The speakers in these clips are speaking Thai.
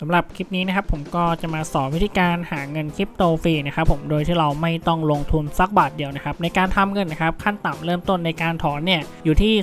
สำหรับคลิปนี้นะครับผมก็จะมาสอนวิธีการหาเงินคริปโตฟรีนะครับผมโดยที่เราไม่ต้องลงทุนสักบาทเดียวนะครับในการทำเงินนะครับขั้นต่ำเริ่มต้นในการถอนเนี่ยอยู่ที่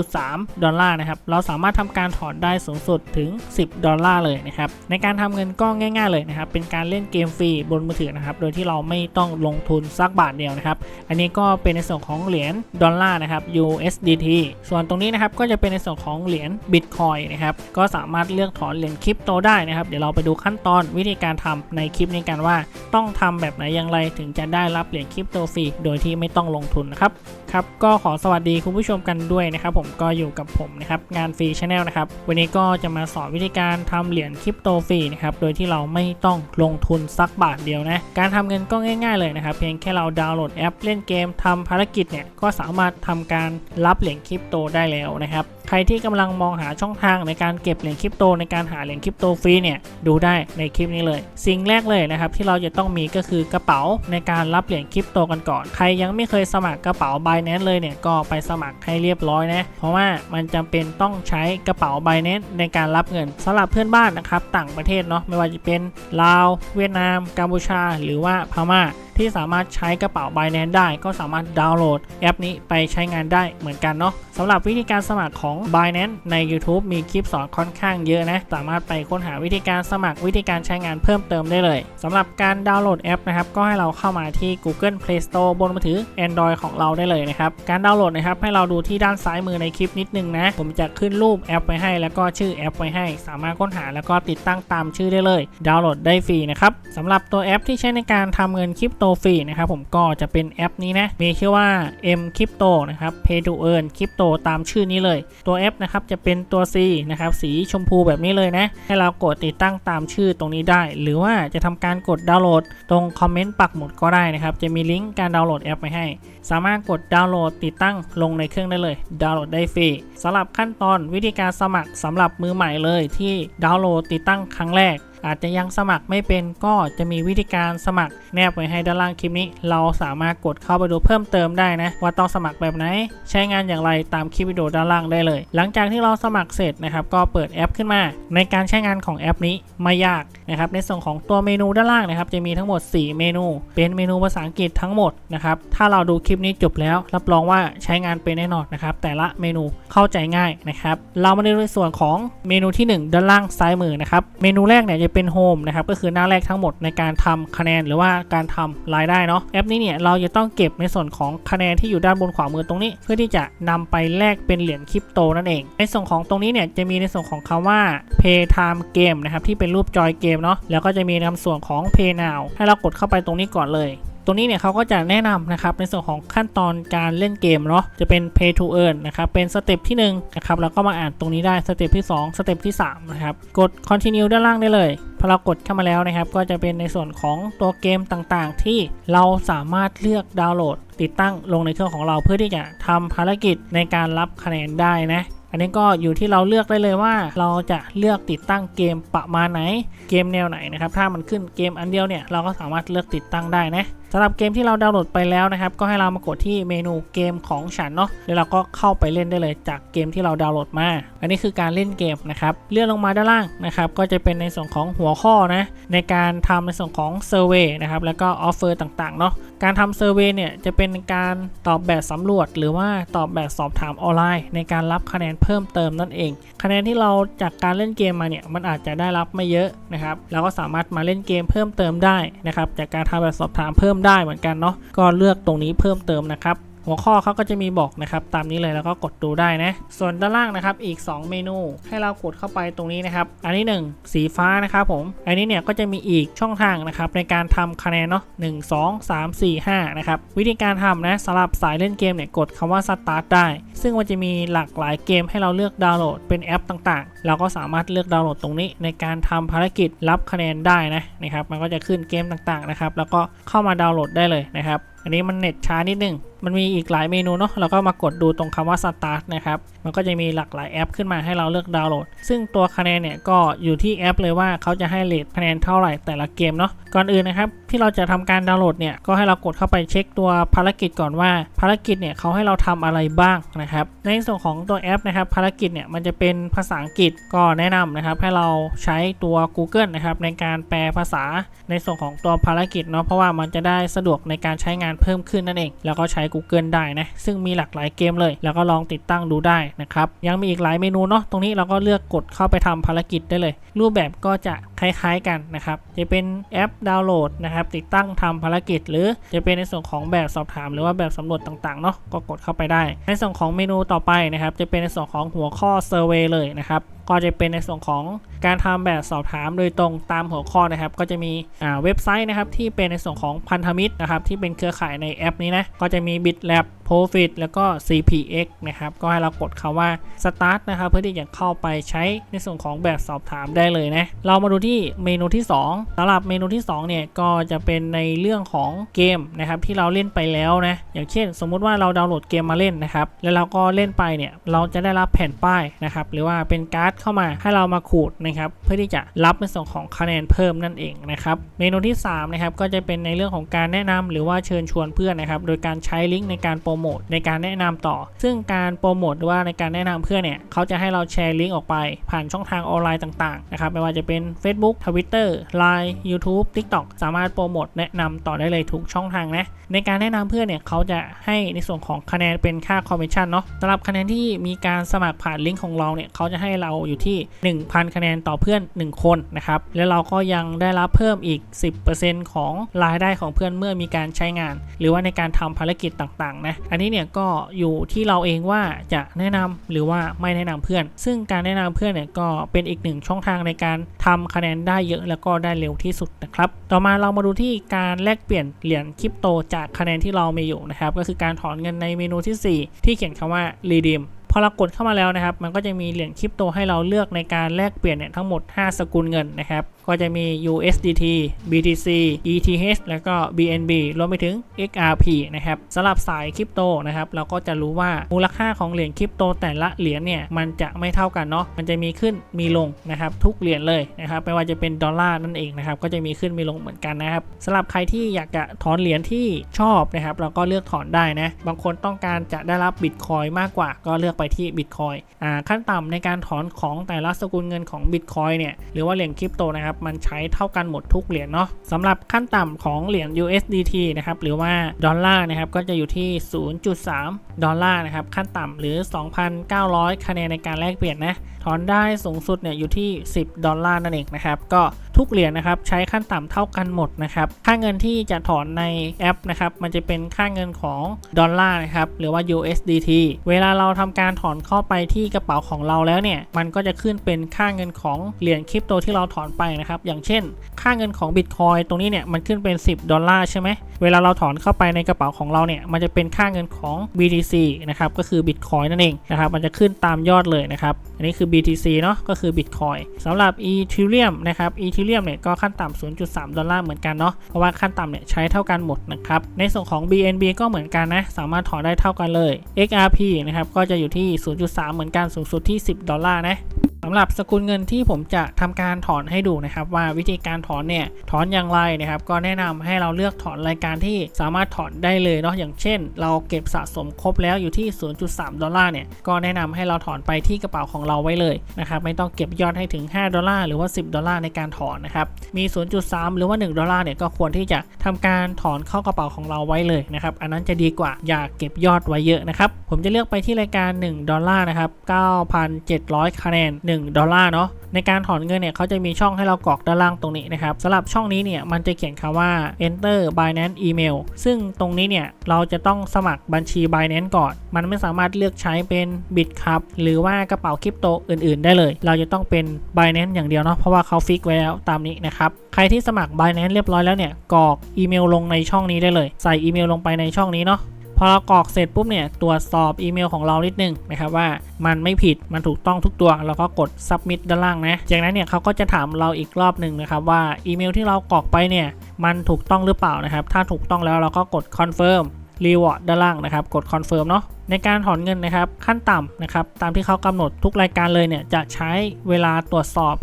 0.3 ดอลลาร์นะครับเราสามารถทำการถอนได้สูงสุดถึง 10 ดอลลาร์เลยนะครับในการทำเงินก็ง่าย ๆเลยนะครับเป็นการเล่นเกมฟรีบนมือถือนะครับโดยที่เราไม่ต้องลงทุนสักบาทเดียวนะครับอันนี้ก็เป็นในส่วนของเหรียญดอลลาร์นะครับ USDT ส่วนตรงนี้นะครับก็จะเป็นในส่วนของเหรียญ Bitcoin นะครับก็สามารถเลือกถอนเหรียญคริปโตได้นะครับ เดี๋ยวเราไปดูขั้นตอนวิธีการทำในคลิปนี้กันว่า ต้องทำแบบไหนอย่างไรถึงจะได้รับเหรียญคริปโตฟรีโดยที่ไม่ต้องลงทุนนะครับ ครับก็ขอสวัสดีคุณผู้ชมกันด้วยนะครับผมก็อยู่กับผมนะครับงานฟรีชาแนลนะครับวันนี้ก็จะมาสอนวิธีการทำเหรียญคริปโตฟรีนะครับโดยที่เราไม่ต้องลงทุนสักบาทเดียวนะการทำเงินก็ง่ายๆเลยนะครับเพียงแค่เราดาวน์โหลดแอปเล่นเกมทำภารกิจเนี่ยก็สามารถทำการรับเหรียญคริปโตได้แล้วนะครับใครที่กำลังมองหาช่องทางในการเก็บเหรียญคริปโตในการหาเหรียญคริปโตฟรีเนี่ยดูได้ในคลิปนี้เลย สิ่งแรกเลยนะครับที่เราจะต้องมีก็คือกระเป๋าในการรับเหรียญคริปโตกันก่อน ใครยังไม่เคยสมัครกระเป๋าใบ Binance เลยเนี่ยก็ไปสมัครให้เรียบร้อยนะ เพราะว่ามันจำเป็นต้องใช้กระเป๋า Binance ในการรับเงินสำหรับเพื่อนบ้านนะครับ ต่างประเทศเนาะไม่ว่าจะเป็นลาว เวียดนามกัมพูชา หรือว่าพม่าที่สามารถใช้กระเป๋า Binance ได้ ก็สามารถดาวน์โหลดแอปนี้ไปใช้งานได้เหมือนกันเนาะสำหรับวิธีการสมัครของ Binance ใน YouTube มีคลิปสอนค่อนข้างเยอะนะ สามารถไปค้นหาวิธีการสมัครวิธีการใช้งานเพิ่มเติมได้เลยสำหรับการดาวน์โหลดแอปนะครับก็ให้เราเข้ามาที่ Google Play Store บนมือถือ Android ของเราได้เลยนะครับการดาวน์โหลดนะครับให้เราดูที่ด้านซ้ายมือในคลิปนิดนึงนะผมจะขึ้นรูปแอปไว้ให้ แล้วก็ชื่อแอปไว้ให้ สามารถค้นหาแล้วก็ติดตั้งตามชื่อได้เลย ดาวน์โหลดได้ฟรีนะครับสำหรับตัวแอปที่ใช้ในการทำเงินคริปโตฟรีนะครับผมก็จะเป็นแอปนี้นะ มีชื่อว่า M Crypto นะครับ Pay to Earn Crypto ตามชื่อนี้เลย ตัวแอปนะครับจะเป็นตัว C นะครับสีชมพูแบบนี้เลยนะ ให้เรากดติดตั้งตามชื่อตรงนี้ได้ หรือว่าจะทำการกดดาวน์โหลด ตรงคอมเมนต์ปักหมุดก็ได้นะครับ จะมีลิงก์การดาวน์โหลดแอปไว้ให้ สามารถกดดาวน์โหลดติดตั้งลงในเครื่องได้เลย ดาวน์โหลดได้ฟรีสำหรับขั้นตอนวิธีการสมัครสำหรับมือใหม่เลยที่ดาวน์โหลดติดตั้งครั้งแรก อาจจะยังสมัครไม่เป็นก็จะมีวิธีการสมัครแนบไว้ให้ด้านล่างคลิปนี้ เราสามารถกดเข้าไปดูเพิ่มเติมได้นะ ว่าต้องสมัครแบบไหน ใช้งานอย่างไรตามคลิปวิดีโอด้านล่างได้เลย หลังจากที่เราสมัครเสร็จนะครับก็เปิดแอปขึ้นมา ในการใช้งานของแอปนี้ไม่ยากนะครับในส่วนของตัวเมนูด้านล่างนะครับจะมีทั้งหมด 4 เมนู เป็นเมนูภาษาอังกฤษทั้งหมดนะครับถ้าเราดูคลิปนี้จบแล้ว รับรองว่าใช้งานเป็นแน่นอนนะครับแต่ละเมนูเข้าใจง่ายนะครับเรามาดูในส่วนของเมนูที่ 1 ด้านล่างซ้ายมือนะครับเมนูแรกเนี่ยจะเป็นโฮมนะครับก็คือหน้าแรกทั้งหมดในการทำคะแนนหรือว่าการทำรายได้เนาะแอปนี้เนี่ยเราจะต้องเก็บในส่วนของคะแนนที่อยู่ด้านบนขวามือตรงนี้ เพื่อที่จะนำไปแลกเป็นเหรียญคริปโตนั่นเอง ในส่วนของตรงนี้เนี่ยจะมีในส่วนของคำว่า Pay Time Game นะครับที่เป็นรูปจอยเกมเนาะแล้วก็จะมีในส่วนของ Pay Now ให้เรากดเข้าไปตรงนี้ก่อนเลย ตรงนี้เนี่ยเขาก็จะแนะนำนะครับในส่วนของขั้นตอนการเล่นเกมเนาะจะเป็น pay to earn นะครับเป็นสเต็ปที่1นะครับแล้วก็มาอ่านตรงนี้ได้สเต็ปที่2สเต็ปที่3นะครับกด continue ด้านล่างได้เลยพอเรากดเข้ามาแล้วนะครับ ก็จะเป็นในส่วนของตัวเกมต่างๆ ที่เราสามารถเลือกดาวน์โหลด ติดตั้งลงในเครื่องของเราเพื่อที่จะทำภารกิจในการรับคะแนนได้นะอันนี้ก็อยู่ที่เราเลือกได้เลยว่าเราจะเลือกติดตั้งเกมประมาณไหน เกมแนวไหนนะครับ ถ้ามันขึ้นเกมอันเดียวเนี่ยเราก็สามารถเลือกติดตั้งได้นะ สำหรับเกมที่เราดาวน์โหลดไปแล้วนะครับ ก็ให้เรามากดที่เมนูเกมของฉันเนาะแล้วเราก็เข้าไปเล่นได้เลยจากเกมที่เราดาวน์โหลดมา อันนี้คือการเล่นเกมนะครับ เลื่อนลงมาด้านล่างนะครับ ก็จะเป็นในส่วนของหัวข้อนะ ในการทำในส่วนของเซอร์เวยนะครับ แล้วก็ออฟเฟอร์ต่างๆเนาะ การทำเซอร์เวยเนี่ยจะเป็นการตอบแบบสำรวจ หรือว่าตอบแบบสอบถามออนไลน์ ในการรับคะแนนเพิ่มเติมนั่นเอง คะแนนที่เราจากการเล่นเกมมาเนี่ยมันอาจจะได้รับไม่เยอะนะครับ เราก็สามารถมาเล่นเกมเพิ่มเติมได้นะครับ จากการทำแบบสอบถามเพิ่มได้เหมือนกันเนาะก็เลือกตรงนี้เพิ่มเติมนะครับ หัวข้อเขาก็จะมีบอกนะครับตามนี้เลยแล้วก็กดดูได้นะ ส่วนด้านล่างนะครับอีก 2 เมนู ให้เรากดเข้าไปตรงนี้นะครับ อันนี้ 1 สีฟ้านะครับผม อันนี้เนี่ยก็จะมีอีกช่องทางนะครับในการทำคะแนนเนาะ1 2 3 4 5นะครับวิธีการทำนะสำหรับสายเล่นเกมเนี่ยกดคำว่า start ได้ ซึ่งมันจะมีหลากหลายเกมให้เราเลือกดาวน์โหลดเป็นแอปต่างๆ เราก็สามารถเลือกดาวน์โหลดตรงนี้ ในการทำภารกิจรับคะแนนได้นะนะครับมันก็จะขึ้นเกมต่างๆนะครับแล้วก็เข้ามาดาวน์โหลดได้เลยนะครับอันนี้มันเน็ตช้านิดนึง มันมีอีกหลายเมนูเนาะเราก็มากดดูตรงคำว่า start นะครับ มันก็จะมีหลากหลายแอปขึ้นมาให้เราเลือกดาวน์โหลด ซึ่งตัวคะแนนเนี่ยก็อยู่ที่แอปเลยว่าเขาจะให้เรทคะแนนเท่าไหร่แต่ละเกมเนาะ ก่อนอื่นนะครับที่เราจะทำการดาวน์โหลดเนี่ยก็ให้เรากดเข้าไปเช็คตัวภารกิจก่อนว่า ภารกิจเนี่ยเขาให้เราทำอะไรบ้างนะครับ ในส่วนของตัวแอปนะครับภารกิจเนี่ยมันจะเป็นภาษาอังกฤษก็แนะนำนะครับให้เราใช้ตัว Google นะครับในการแปลภาษาในส่วนของตัวภารกิจเนาะเพราะว่ามันจะได้สะดวกในการใช้งานเพิ่มขึ้นนั่นเอง แล้วก็ใช้ Google ได้นะ ซึ่งมีหลากหลายเกมเลย แล้วก็ลองติดตั้งดูได้นะครับ ยังมีอีกหลายเมนูเนาะ ตรงนี้เราก็เลือกกดเข้าไปทำภารกิจได้เลย รูปแบบก็จะคล้ายๆกันนะครับ จะเป็นแอปดาวน์โหลดนะครับติดตั้งทำภารกิจ หรือจะเป็นในส่วนของแบบสอบถาม หรือว่าแบบสำรวจต่างๆเนาะ ก็กดเข้าไปได้ ในส่วนของเมนูต่อไปนะครับ จะเป็นในส่วนของหัวข้อเซอร์เวยเลยนะครับก็จะเป็นในส่วนของการทำแบบสอบถามโดยตรงตามหัวข้อนะครับ ก็จะมีเว็บไซต์นะครับที่เป็นในส่วนของพันธมิตรนะครับที่เป็นเครือข่ายในแอปนี้นะก็จะมี BitLab Profit แล้วก็ CPX นะครับ ก็ให้เรากดคำว่า Start นะครับ เพื่อที่จะเข้าไปใช้ในส่วนของแบบสอบถามได้เลยนะ เรามาดูที่เมนูที่ 2สำหรับเมนูที่ 2 เนี่ย ก็จะเป็นในเรื่องของเกมนะครับที่เราเล่นไปแล้วนะ อย่างเช่น สมมุติว่าเราดาวน์โหลดเกมมาเล่นนะครับ แล้วเราก็เล่นไปเนี่ย เราจะได้รับแผ่นป้ายนะครับ หรือว่าเป็นการ์ดเข้ามาให้เรามาขูดนะครับ เพื่อที่จะรับในส่วนของคะแนนเพิ่มนั่นเองนะครับ เมนูที่3นะครับ ก็จะเป็นในเรื่องของการแนะนำหรือว่าเชิญชวนเพื่อนนะครับ โดยการใช้ลิงก์ในการโปรโมทในการแนะนำต่อ ซึ่งการโปรโมทหรือว่าในการแนะนำเพื่อนเนี่ยเขาจะให้เราแชร์ลิงก์ออกไปผ่านช่องทางออนไลน์ต่างๆนะครับไม่ว่าจะเป็น Facebook Twitter Line YouTube TikTok สามารถโปรโมทแนะนำต่อได้เลยทุกช่องทางนะในการแนะนำเพื่อนเนี่ยเขาจะให้ในส่วนของคะแนนเป็นค่าคอมมิชชั่นเนาะสำหรับคะแนนที่มีการสมัครผ่านลิงก์ของเราเนี่ยเขาจะให้เราอยู่ที่ 1,000 คะแนนต่อเพื่อน 1 คนนะครับแล้วเราก็ยังได้รับเพิ่มอีก 10%ของรายได้ของเพื่อนเมื่อมีการใช้งาน หรือว่าในการทำภารกิจต่างๆนะอันนี้เนี่ยก็อยู่ที่เราเองว่าจะแนะนำหรือว่าไม่แนะนำเพื่อน ซึ่งการแนะนำเพื่อนเนี่ยก็เป็นอีกหนึ่งช่องทางในการทำคะแนนได้เยอะแล้วก็ได้เร็วที่สุดนะครับ ต่อมาเรามาดูที่การแลกเปลี่ยนเหรียญคริปโตจากคะแนนที่เรามีอยู่นะครับ ก็คือการถอนเงินในเมนูที่ 4 ที่เขียนคำว่า redeem พอเรากดเข้ามาแล้วนะครับ มันก็จะมีเหรียญคริปโตให้เราเลือกในการแลกเปลี่ยนเนี่ยทั้งหมด 5 สกุลเงินนะครับ ก็จะมี USDT BTC ETH แล้วก็ BNB รวมไปถึง XRP นะครับสำหรับสายคริปโตนะครับ เราก็จะรู้ว่ามูลค่าของเหรียญคริปโตแต่ละเหรียญเนี่ยมันจะไม่เท่ากันเนาะ มันจะมีขึ้นมีลงนะครับทุกเหรียญเลยนะครับ ไม่ว่าจะเป็นดอลลาร์นั่นเองนะครับ ก็จะมีขึ้นมีลงเหมือนกันนะครับสำหรับใครที่อยากจะถอนเหรียญที่ชอบนะครับ เราก็เลือกถอนได้นะ บางคนต้องการจะได้รับบิตคอยมากกว่าก็เลือกไปที่บิตคอยอ่าขั้นต่ำในการถอนของแต่ละสกุลเงินของบิตคอยเนี่ยหรือว่าเหรียญคริปโตนะครับมันใช้เท่ากันหมดทุกเหรียญเนาะสำหรับขั้นต่ำของเหรียญ USDT นะครับหรือว่าดอลลาร์นะครับก็จะอยู่ที่ 0.3 ดอลลาร์นะครับขั้นต่ำหรือ 2,900 คะแนนในการแลกเปลี่ยนนะ ถอนได้สูงสุดเนี่ยอยู่ที่ 10 ดอลลาร์นั่นเองนะครับ ก็ทุกเหรียญนะครับใช้ขั้นต่ำเท่ากันหมดนะครับ ค่าเงินที่จะถอนในแอปนะครับ มันจะเป็นค่าเงินของดอลลาร์นะครับ หรือว่า USDT เวลาเราทำการถอนเข้าไปที่กระเป๋าของเราแล้วเนี่ย มันก็จะขึ้นเป็นค่าเงินของเหรียญคริปโตที่เราถอนไปนะครับ อย่างเช่น ค่าเงินของ Bitcoin ตรงนี้เนี่ยมันขึ้นเป็น 10 ดอลลาร์ใช่ไหม เวลาเราถอนเข้าไปในกระเป๋าของเราเนี่ย มันจะเป็นค่าเงินของ BTC นะครับ ก็คือ Bitcoin นั่นเองนะครับ มันจะขึ้นตามยอดเลยนะครับ อันนี้คือ BTC เนาะก็คือ Bitcoin สำหรับ Ethereum นะครับ Ethereum เนี่ยก็ขั้นต่ำ 0.3 ดอลลาร์เหมือนกันเนาะเพราะว่าขั้นต่ำเนี่ยใช้เท่ากันหมดนะครับ ในส่วนของ BNB ก็เหมือนกันนะ สามารถถอนได้เท่ากันเลย XRP นะครับก็จะอยู่ที่ 0.3 เหมือนกันสูงสุดที่ 10 ดอลลาร์นะ สำหรับสกุลเงินที่ผมจะทำการถอนให้ดูนะครับว่าวิธีการถอนเนี่ยถอนอย่างไรนะครับ ก็แนะนำให้เราเลือกถอนรายการที่สามารถถอนได้เลยเนาะอย่างเช่น เราเก็บสะสมครบแล้วอยู่ที่ 0.3 ดอลลาร์เนี่ยก็แนะนำให้เราถอนไปที่กระเป๋าของเราไว้เลยนะครับไม่ต้องเก็บยอดให้ถึง 5 ดอลลาร์หรือว่า 10 ดอลลาร์ในการถอนนะครับมี 0.3 หรือว่า 1 ดอลลาร์เนี่ยก็ควรที่จะทำการถอนเข้ากระเป๋าของเราไว้เลยนะครับอันนั้นจะดีกว่าอย่าเก็บยอดไว้เยอะนะครับผมจะเลือกไปที่รายการ 1 ดอลลาร์นะครับ9,700คะแนน1 ดอลลาร์เนาะในการถอนเงินเนี่ยเขาจะมีช่องให้เรากรอกด้านล่างตรงนี้นะครับสำหรับช่องนี้เนี่ยมันจะเขียนคำว่า enter binance email ซึ่งตรงนี้เนี่ยเราจะต้องสมัครบัญชี binance ก่อน มันไม่สามารถเลือกใช้เป็น bitcup หรือว่ากระเป๋าคริปโตอื่น ๆ ได้เลย เราจะต้องเป็น binance อย่างเดียวเนาะเพราะว่าเขาฟิกไว้แล้วตามนี้นะครับใครที่สมัคร binance เรียบร้อยแล้วเนี่ยกรอกอีเมลลงในช่องนี้ได้เลย ใส่อีเมลลงไปในช่องนี้เนาะ พอเรากรอกเสร็จปุ๊บเนี่ยตรวจสอบอีเมลของเรานิดนึงนะครับว่ามันไม่ผิดมันถูกต้องทุกตัวเราก็กด submit ด้านล่างนะจากนั้นเนี่ยเขาก็จะถามเราอีกรอบหนึ่งนะครับว่าอีเมลที่เรากรอกไปเนี่ยมันถูกต้องหรือเปล่านะครับถ้าถูกต้องแล้วเราก็กด confirm Reward ด้านล่างนะครับ กด Confirm เนาะ ในการถอนเงินนะครับขั้นต่ำนะครับตามที่เขากำหนดทุกรายการเลยเนี่ยจะใช้เวลาตรวจสอบ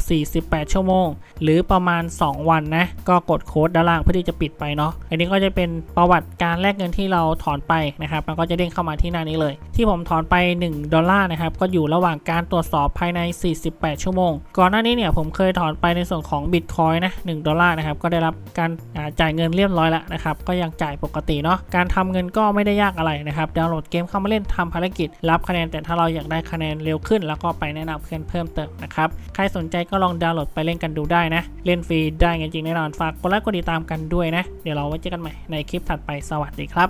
48 ชั่วโมง หรือประมาณ 2 วันนะก็กดโค้ดด้านล่างเพื่อที่จะปิดไปเนาะอันนี้ก็จะเป็นประวัติการแลกเงินที่เราถอนไปนะครับมันก็จะเด้งเข้ามาที่หน้านี้เลย ที่ผมถอนไป 1 ดอลลาร์นะครับก็อยู่ระหว่างการตรวจสอบภายใน 48 ชั่วโมง ก่อนหน้านี้เนี่ยผมเคยถอนไปในส่วนของ Bitcoin นะ1ดอลลาร์นะครับก็ได้รับการาจ่ายเงินเรียบร้อยแล้วนะครับก็ยังจ่ายปกติเนาะการทำเงินก็ไม่ได้ยากอะไรนะครับดาวน์โหลดเกมเข้ามาเล่นทำภารกิจรับคะแนน แต่ถ้าเราอยากได้คะแนนเร็วขึ้น แล้วก็ไปแนะนำเพื่อนเพิ่มเติมนะครับ ใครสนใจก็ลองดาวน์โหลดไปเล่นกันดูได้นะ เล่นฟรีได้จริงแน่นอน ฝากกดไลค์กดติดตามกันด้วยนะ เดี๋ยวเราไว้เจอกันใหม่ในคลิปถัดไป สวัสดีครับ